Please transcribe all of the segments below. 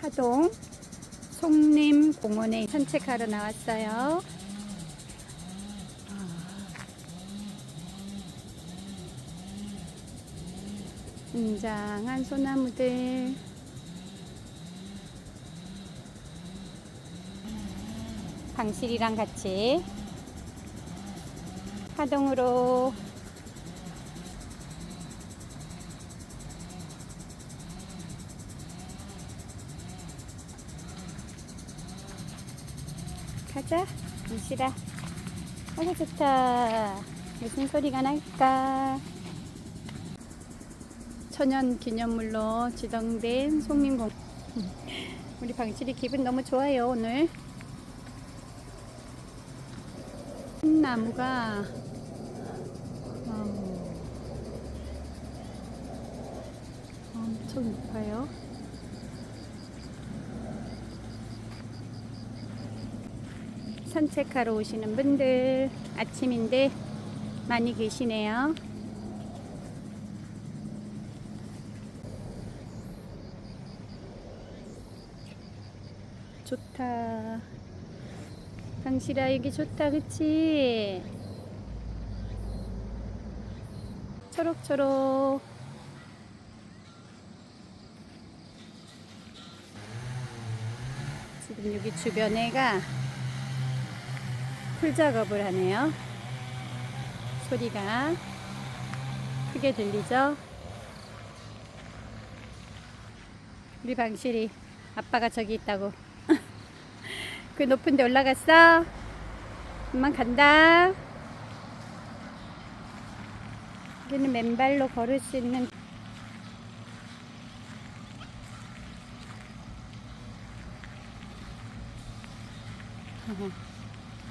하동 송림 공원에 산책하러 나왔어요. 웅장한 소나무들 방실이랑 같이 하동으로 가자. 방실아 아주 좋다. 무슨 소리가 날까? 천연 기념물로 지정된 송림공. 우리 방실이 기분 너무 좋아요 오늘. 나무가 어, 엄청 높아요. 산책하러 오시는 분들 아침인데 많이 계시네요. 좋다. 당실아 여기 좋다 그치? 초록초록 지금 여기 주변에가 풀 작업을 하네요 소리가 크게 들리죠? 우리 방실이 아빠가 저기 있다고 그 높은 데 올라갔어? 엄마 간다. 여기는 맨발로 걸을 수 있는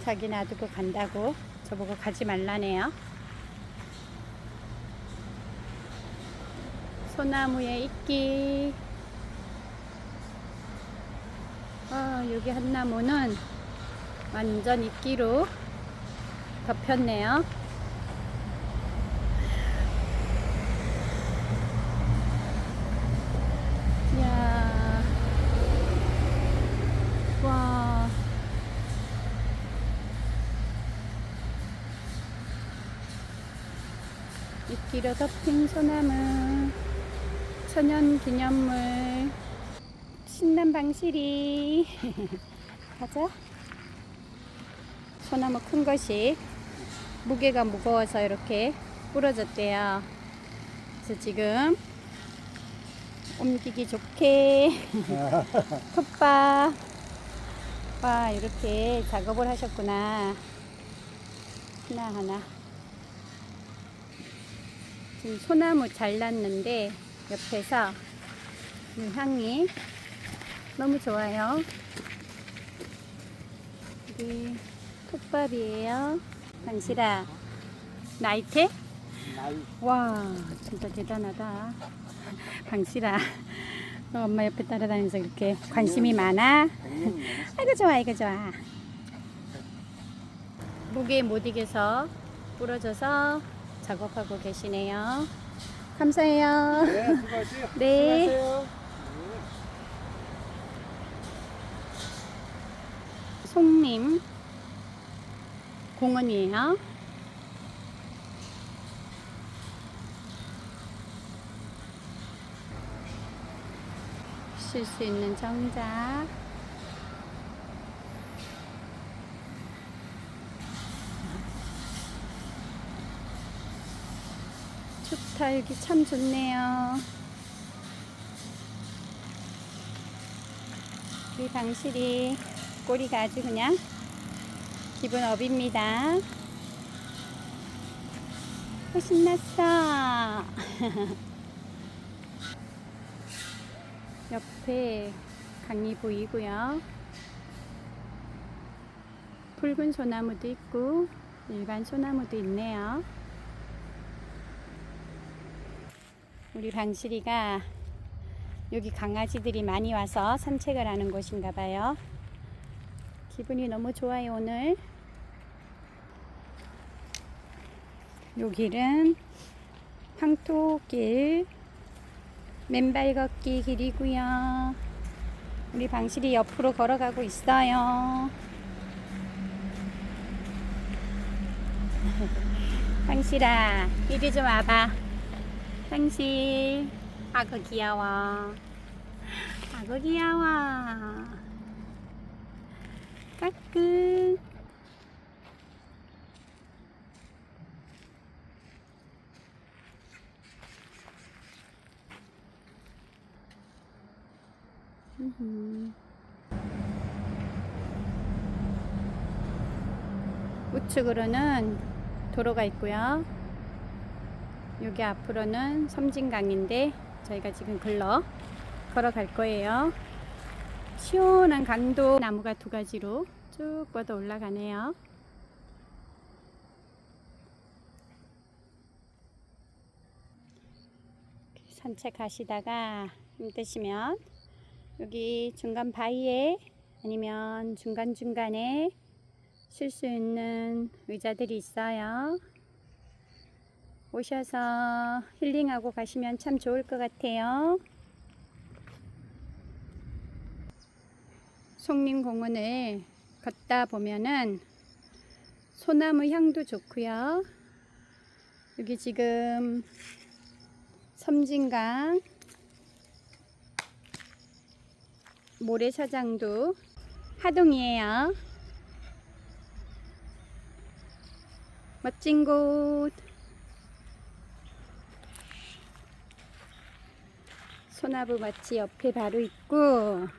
자기 놔두고 간다고 저보고 가지 말라네요. 소나무에 있기. 어, 여기 한 나무는 완전 이끼로 덮였네요. 이야. 와. 이끼로 덮인 소나무. 천연 기념물. 신난 방실이. 가자. 소나무 큰 것이 무게가 무거워서 이렇게 부러졌대요. 그래서 지금 옮기기 좋게 톱밥 와 이렇게 작업을 하셨구나 하나하나 소나무 잘랐는데 옆에서 이 향이 너무 좋아요 여기 톱밥이에요 당실아 나이테? 와 진짜 대단하다 너 엄마 옆에 따라다니면서 이렇게 관심이 많아? 아이고 좋아 아이고 좋아 무게에 못 이겨서 부러져서 작업하고 계시네요 감사해요 네, 수고하세요. 네. 수고하세요. 송림 공원이에요. 쉴 수 있는 정자. 여기 참 좋네요. 우리 방실이 꼬리가 아주 그냥 기분 업입니다. 어, 신났어. 옆에 강이 보이고요. 붉은 소나무도 있고 일반 소나무도 있네요. 우리 방실이가 여기 강아지들이 많이 와서 산책을 하는 곳인가 봐요. 기분이 너무 좋아요, 오늘. 요 길은 황토길 맨발 걷기 길이고요. 우리 방실이 옆으로 걸어가고 있어요. 방실아, 이리 좀 와봐. 방실, 아구 귀여워. 아구 귀여워. 음흠. 우측으로는 도로가 있고요. 여기 앞으로는 섬진강인데 저희가 지금 글러 걸어갈 거예요. 시원한 강도 나무가 두 가지로 쭉 뻗어 올라가네요. 산책하시다가 힘 드시면 여기 중간 바위에 아니면 중간중간에 쉴 수 있는 의자들이 있어요. 오셔서 힐링하고 가시면 참 좋을 것 같아요. 송림공원을 걷다 보면은 소나무 향도 좋고요. 여기 지금 섬진강 모래사장도 하동이에요. 멋진 곳. 소나무 마치 옆에 바로 있고,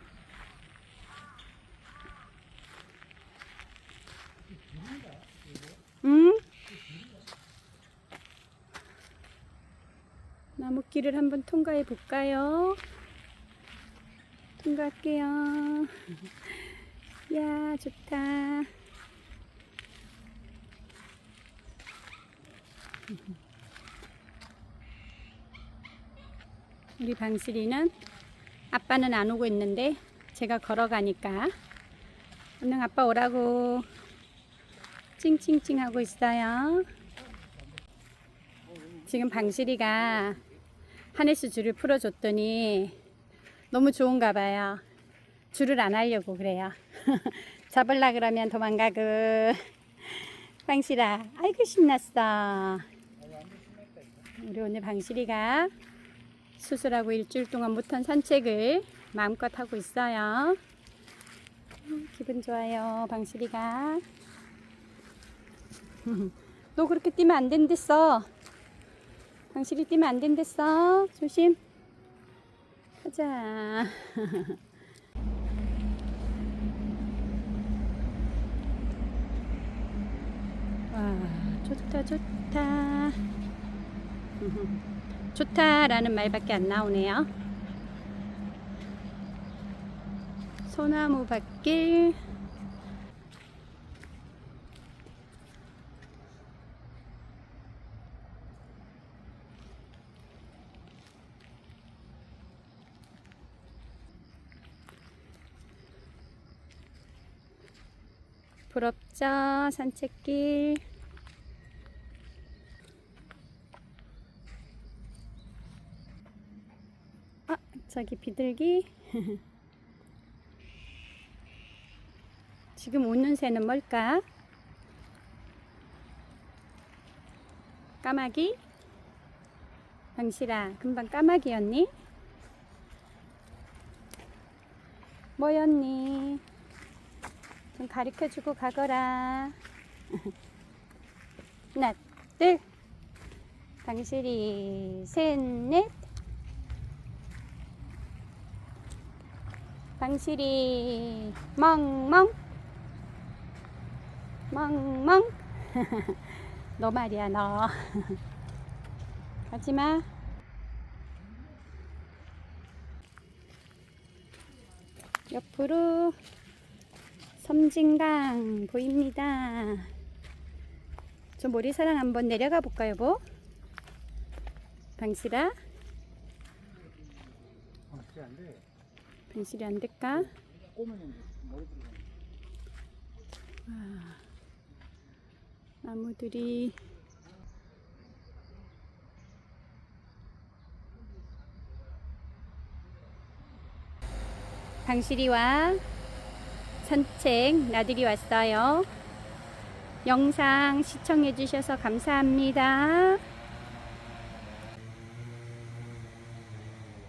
응? 나무길을 한번 통과해 볼까요? 통과할게요. 야, 좋다. 우리 방실이는 아빠는 안 오고 있는데 제가 걸어가니까 얼른 아빠 오라고 찡찡찡 하고 있어요. 지금 방실이가 하네스 줄을 풀어줬더니 너무 좋은가 봐요. 줄을 안 하려고 그래요. 잡을라 그러면 도망가고. 방실아, 아이고 신났어. 우리 오늘 방실이가 수술하고 일주일 동안 못한 산책을 마음껏 하고 있어요. 음, 기분 좋아요, 방실이가. 너 그렇게 뛰면 안 된댔어. 방실이 뛰면 안 된댔어. 조심. 가자. 와, 좋다, 좋다. 좋다라는 말밖에 안 나오네요. 소나무 밭길. 부럽죠? 산책길. 아, 저기 비둘기. 지금 웃는 새는 뭘까? 까마귀? 방실아, 금방 까마귀였니? 뭐였니? 좀 가르쳐 주고 가거라. 하나, 둘. 방실이, 셋, 넷. 방실이, 멍멍. 멍멍. 너 말이야, 너. 가지 마. 옆으로 섬진강 보입니다. 저 모리사랑 한번 내려가 볼까요, 보? 방실아? 아, 그게 안 돼. 변실이 안 될까? 아, 나무들이 강실이와 산책 나들이 왔어요. 영상 시청해주셔서 감사합니다.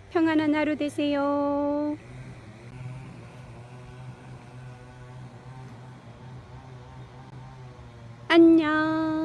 평안한 하루 되세요. 안녕.